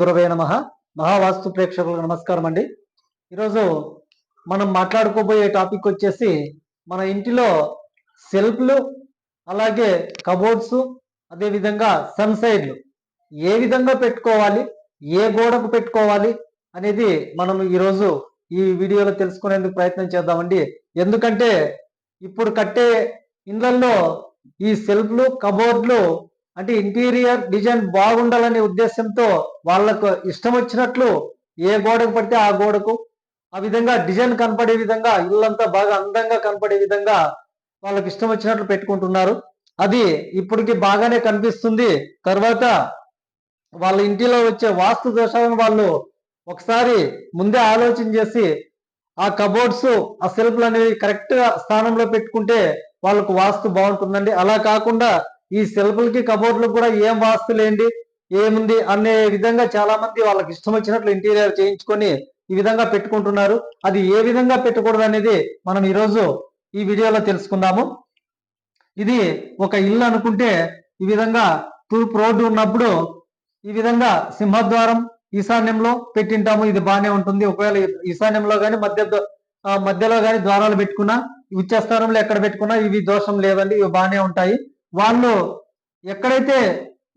గురవే నమ. మహావాస్తు ప్రేక్షకులకు నమస్కారం అండి. ఈరోజు మనం మాట్లాడుకోబోయే టాపిక్ వచ్చేసి మన ఇంటిలో సెల్ఫ్లు అలాగే కబోర్డ్స్ అదేవిధంగా సన్ సైడ్లు. ఏ విధంగా పెట్టుకోవాలి ఏ గోడకు పెట్టుకోవాలి అనేది మనం ఈరోజు ఈ వీడియోలో తెలుసుకునేందుకు ప్రయత్నం చేద్దామండి. ఎందుకంటే ఇప్పుడు కట్టే ఇండ్లల్లో ఈ సెల్ఫ్లు కబోర్డ్లు అంటే ఇంటీరియర్ డిజైన్ బాగుండాలనే ఉద్దేశంతో వాళ్ళకు ఇష్టం వచ్చినట్లు ఏ గోడకు పడితే ఆ గోడకు ఆ విధంగా డిజైన్ కనపడే విధంగా ఇల్లంతా బాగా అందంగా కనపడే విధంగా వాళ్ళకి ఇష్టం వచ్చినట్లు పెట్టుకుంటున్నారు. అది ఇప్పటికి బాగానే కనిపిస్తుంది. తర్వాత వాళ్ళ ఇంటిలో వచ్చే వాస్తు దోషాలను వాళ్ళు ఒకసారి ముందే ఆలోచన చేసి ఆ కబోర్డ్స్ ఆ సెల్ఫ్లు అనేవి కరెక్ట్గా స్థానంలో పెట్టుకుంటే వాళ్ళకు వాస్తు బాగుంటుందండి. అలా కాకుండా ఈ సెల్ఫ్లకి కబోర్డ్లకు కూడా ఏం వాస్తు లేండి ఏముంది అనే విధంగా చాలా మంది వాళ్ళకి ఇష్టం వచ్చినట్లు ఇంటీరియర్ చేయించుకొని ఈ విధంగా పెట్టుకుంటున్నారు. అది ఏ విధంగా పెట్టకూడదు అనేది మనం ఈరోజు ఈ వీడియోలో తెలుసుకుందాము. ఇది ఒక ఇల్లు అనుకుంటే ఈ విధంగా తూర్పు రోడ్డు ఉన్నప్పుడు ఈ విధంగా సింహద్వారం ఈశాన్యంలో పెట్టింటాము. ఇది బాగానే ఉంటుంది. ఒకవేళ ఈశాన్యంలో కానీ మధ్య మధ్యలో కానీ ద్వారాలు పెట్టుకున్నా ఉచ్చస్థానంలో ఎక్కడ పెట్టుకున్నా ఇవి దోషం లేవండి. ఇవి బాగానే ఉంటాయి. వాళ్ళు ఎక్కడైతే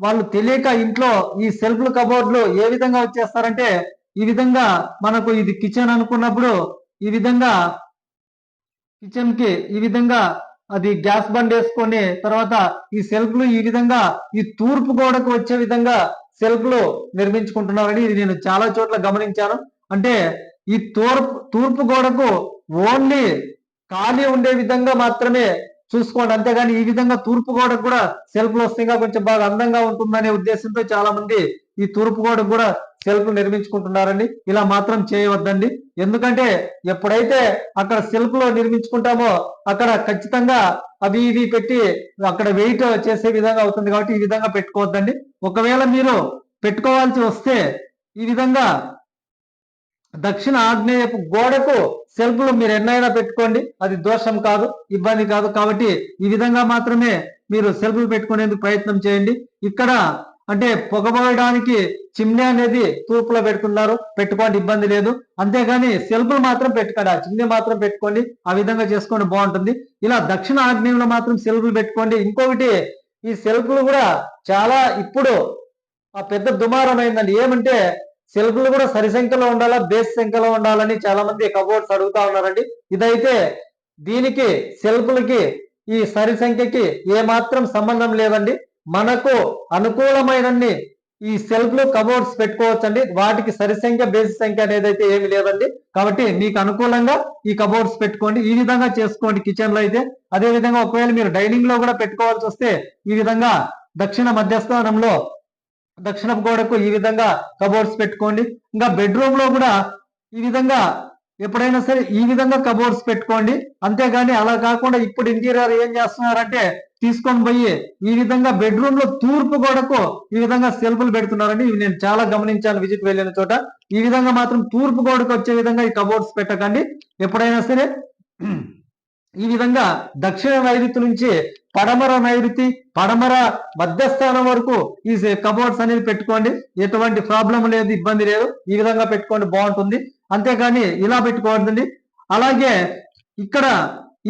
వాళ్ళు తెలియక ఇంట్లో ఈ సెల్ఫ్లు కబోర్డ్లు ఏ విధంగా వచ్చేస్తారంటే ఈ విధంగా మనకు ఇది కిచెన్ అనుకున్నప్పుడు ఈ విధంగా కిచెన్కి ఈ విధంగా అది గ్యాస్ బండ్ వేసుకొని తర్వాత ఈ సెల్ఫ్లు ఈ విధంగా ఈ తూర్పు గోడకు వచ్చే విధంగా సెల్ఫ్లు నిర్మించుకుంటున్నారని ఇది నేను చాలా చోట్ల గమనించాను. అంటే ఈ తూర్పు తూర్పు గోడకు ఓన్లీ ఖాళీ ఉండే విధంగా మాత్రమే చూసుకోండి. అంతేగాని ఈ విధంగా తూర్పు గోడకు కూడా సెల్ఫ్లు వస్తే కొంచెం బాగా అందంగా ఉంటుందనే ఉద్దేశంతో చాలా మంది ఈ తూర్పు గోడకు కూడా సెల్ఫ్ నిర్మించుకుంటున్నారండి. ఇలా మాత్రం చేయవద్దండి. ఎందుకంటే ఎప్పుడైతే అక్కడ సెల్ఫ్లో నిర్మించుకుంటామో అక్కడ ఖచ్చితంగా అవి ఇవి పెట్టి అక్కడ వెయిట్ చేసే విధంగా అవుతుంది కాబట్టి ఈ విధంగా పెట్టుకోవద్దండి. ఒకవేళ మీరు పెట్టుకోవాల్సి వస్తే ఈ విధంగా దక్షిణ ఆగ్నేయపు గోడకు సెల్ఫ్లు మీరు ఎన్నైనా పెట్టుకోండి. అది దోషం కాదు ఇబ్బంది కాదు. కాబట్టి ఈ విధంగా మాత్రమే మీరు సెల్ఫ్లు పెట్టుకునేందుకు ప్రయత్నం చేయండి. ఇక్కడ అంటే పొగబోయడానికి చిమ్నీ అనేది తూర్పులో పెట్టుకున్నారు పెట్టుకోండి ఇబ్బంది లేదు. అంతేగాని సెల్ఫ్లు మాత్రం పెట్టుకోండి. ఆ చిమ్నీ మాత్రం పెట్టుకోండి. ఆ విధంగా చేసుకోండి బాగుంటుంది. ఇలా దక్షిణ ఆగ్నేయంలో మాత్రం సెల్ఫ్లు పెట్టుకోండి. ఇంకొకటి ఈ సెల్ఫ్లు కూడా చాలా ఇప్పుడు ఆ పెద్ద దుమారం అయిందండి. ఏమంటే సెల్ఫ్లు కూడా సరి సంఖ్యలో ఉండాలా బేస్ సంఖ్యలో ఉండాలని చాలా మంది కబోర్డ్స్ అడుగుతా ఉన్నారండి. ఇదైతే దీనికి సెల్ఫ్లకి ఈ సరి సంఖ్యకి ఏ మాత్రం సంబంధం లేదండి. మనకు అనుకూలమైనన్ని ఈ సెల్ఫ్లు కబోర్డ్స్ పెట్టుకోవచ్చండి. వాటికి సరి సంఖ్య బేసి సంఖ్య అనేది అయితే ఏమి లేదండి. కాబట్టి మీకు అనుకూలంగా ఈ కబోర్డ్స్ పెట్టుకోండి. ఈ విధంగా చేసుకోండి కిచెన్లో అయితే. అదే విధంగా ఒకవేళ మీరు డైనింగ్లో కూడా పెట్టుకోవాల్సి వస్తే ఈ విధంగా దక్షిణ మధ్యస్థానంలో దక్షిణపు గోడకు ఈ విధంగా కబోర్డ్స్ పెట్టుకోండి. ఇంకా బెడ్రూమ్లో కూడా ఈ విధంగా ఎప్పుడైనా సరే ఈ విధంగా కబోర్డ్స్ పెట్టుకోండి. అంతేగాని అలా కాకుండా ఇప్పుడు ఇంటీరియర్ ఏం చేస్తున్నారంటే తీసుకొని పోయి ఈ విధంగా బెడ్రూమ్లో తూర్పు గోడకు ఈ విధంగా సెల్ఫులు పెడుతున్నారండి. ఇవి నేను చాలా గమనించాను విజిట్ వెళ్ళిన చోట. ఈ విధంగా మాత్రం తూర్పు గోడకు వచ్చే విధంగా ఈ కబోర్డ్స్ పెట్టకండి. ఎప్పుడైనా సరే ఈ విధంగా దక్షిణ నైరుతి నుంచి పడమర నైరుతి పడమర మధ్యస్థానం వరకు ఈ కబోర్డ్స్ అనేది పెట్టుకోండి. ఎటువంటి ప్రాబ్లం లేదు ఇబ్బంది లేదు. ఈ విధంగా పెట్టుకోండి బాగుంటుంది. అంతేకాని ఇలా పెట్టుకోవద్దండి. అలాగే ఇక్కడ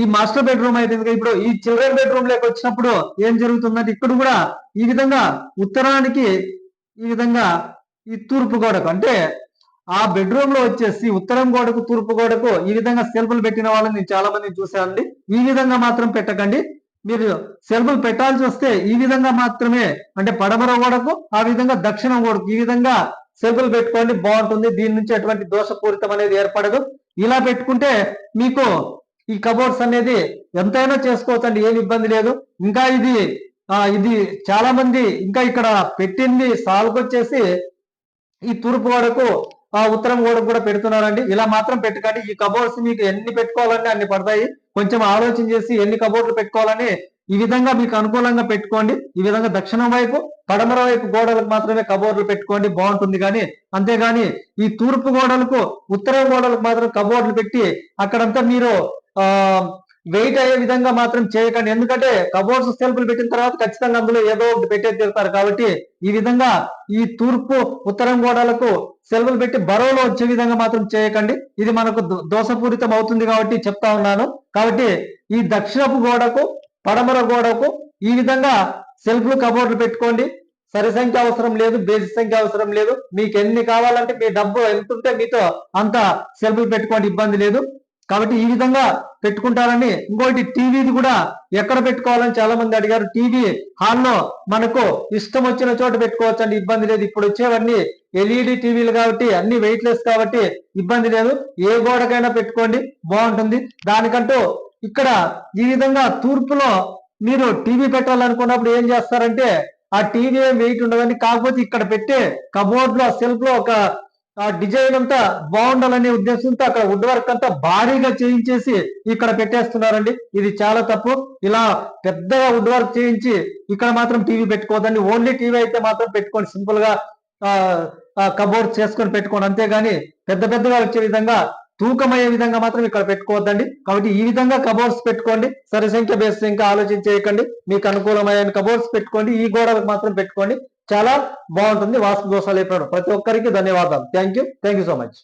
ఈ మాస్టర్ బెడ్రూమ్ అయితే ఇప్పుడు ఈ చిల్డ్రన్ బెడ్రూమ్లోకి వచ్చినప్పుడు ఏం జరుగుతుందంటే ఇక్కడ కూడా ఈ విధంగా ఉత్తరానికి ఈ విధంగా ఈ తూర్పు గోడకు అంటే ఆ బెడ్రూమ్లో వచ్చేసి ఉత్తరం గోడకు తూర్పు గోడకు ఈ విధంగా సెల్ఫ్లు పెట్టిన వాళ్ళని నేను చాలా మందిని చూశానండి. ఈ విధంగా మాత్రం పెట్టకండి. మీరు సెల్ఫ్లు పెట్టాల్సి వస్తే ఈ విధంగా మాత్రమే అంటే పడమర ఓడకు ఆ విధంగా దక్షిణ ఓడకు ఈ విధంగా సెల్ఫ్లు పెట్టుకోండి బాగుంటుంది. దీని నుంచి ఎటువంటి దోషపూరితం అనేది ఏర్పడదు. ఇలా పెట్టుకుంటే మీకు ఈ కబోర్డ్స్ అనేది ఎంతైనా చేసుకోవచ్చండి ఏమి ఇబ్బంది లేదు. ఇంకా ఇది ఇది చాలా మంది ఇంకా ఇక్కడ పెట్టింది సాల్కొచ్చేసి ఈ తూర్పు గోడకు ఆ ఉత్తరం గోడకు కూడా పెడుతున్నారండి. ఇలా మాత్రం పెట్టుకోండి. ఈ కబోర్డ్స్ మీకు ఎన్ని పెట్టుకోవాలంటే అన్ని పడతాయి. కొంచెం ఆలోచన చేసి ఎన్ని కబోర్డ్లు పెట్టుకోవాలని ఈ విధంగా మీకు అనుకూలంగా పెట్టుకోండి. ఈ విధంగా దక్షిణం వైపు పడమర వైపు గోడలకు మాత్రమే కబోర్డ్లు పెట్టుకోండి. బాగుంటుంది కానీ అంతేగాని ఈ తూర్పు గోడలకు ఉత్తర గోడలకు మాత్రం కబోర్డ్లు పెట్టి అక్కడంతా మీరు ఆ వెయిట్ అయ్యే విధంగా మాత్రం చేయకండి. ఎందుకంటే కబోర్డ్స్ సెల్ఫ్లు పెట్టిన తర్వాత ఖచ్చితంగా అందులో ఏదో ఒకటి పెట్టే తీరుతారు. కాబట్టి ఈ విధంగా ఈ తూర్పు ఉత్తరం గోడలకు సెల్ఫ్లు పెట్టి బరువులో వచ్చే విధంగా మాత్రం చేయకండి. ఇది మనకు దో- దోషపూరితం అవుతుంది కాబట్టి చెప్తా ఉన్నాను. కాబట్టి ఈ దక్షిణపు గోడకు పడమర గోడకు ఈ విధంగా సెల్ఫ్లు కబోర్డ్లు పెట్టుకోండి. సరి సంఖ్య అవసరం లేదు బేసి సంఖ్య అవసరం లేదు. మీకు ఎన్ని కావాలంటే మీ డబ్బు ఎంత ఉంటే మీతో అంత సెల్ఫ్లు పెట్టుకోండి ఇబ్బంది లేదు. కాబట్టి ఈ విధంగా పెట్టుకుంటారని ఇంకోటి టీవీది కూడా ఎక్కడ పెట్టుకోవాలని చాలా మంది అడిగారు. టీవీ హాల్లో మనకు ఇష్టం వచ్చిన చోట పెట్టుకోవచ్చండి. ఇబ్బంది లేదు. ఇప్పుడు వచ్చేవన్నీ ఎల్ఈడి టీవీలు కాబట్టి అన్ని వెయిట్లెస్ కాబట్టి ఇబ్బంది లేదు. ఏ గోడకైనా పెట్టుకోండి. బాగుంటుంది. దానికంటూ ఇక్కడ ఈ విధంగా తూర్పులో మీరు టీవీ పెట్టాలనుకున్నప్పుడు ఏం చేస్తారంటే ఆ టీవీ ఏం వెయిట్ ఉండదని కాకపోతే ఇక్కడ పెట్టే కబోర్డ్లో సెల్ఫ్లో ఒక ఆ డిజైన్ అంతా బాగుండాలనే ఉద్దేశంతో అక్కడ వుడ్ వర్క్ అంతా భారీగా చేయించేసి ఇక్కడ పెట్టేస్తున్నారండి. ఇది చాలా తప్పు. ఇలా పెద్దగా వుడ్ వర్క్ చేయించి ఇక్కడ మాత్రం టీవీ పెట్టుకోవద్దండి. ఓన్లీ టీవీ అయితే మాత్రం పెట్టుకోండి సింపుల్గా కబోర్డ్ చేసుకొని పెట్టుకోండి. అంతేగాని పెద్ద పెద్దగా వచ్చే విధంగా తూకమయ్యే విధంగా మాత్రం ఇక్కడ పెట్టుకోవద్దండి. కాబట్టి ఈ విధంగా కబోర్డ్స్ పెట్టుకోండి. సరి సంఖ్య బేస్ ఇంకా ఆలోచించేయకండి. మీకు అనుకూలమైన కబోర్డ్స్ పెట్టుకోండి. ఈ గోడలకు మాత్రం పెట్టుకోండి. చాలా బాగుంటుంది. వాస్తు దోషాలు ఎప్పుడు ప్రతి ఒక్కరికి ధన్యవాదాలు. Thank you thank you so much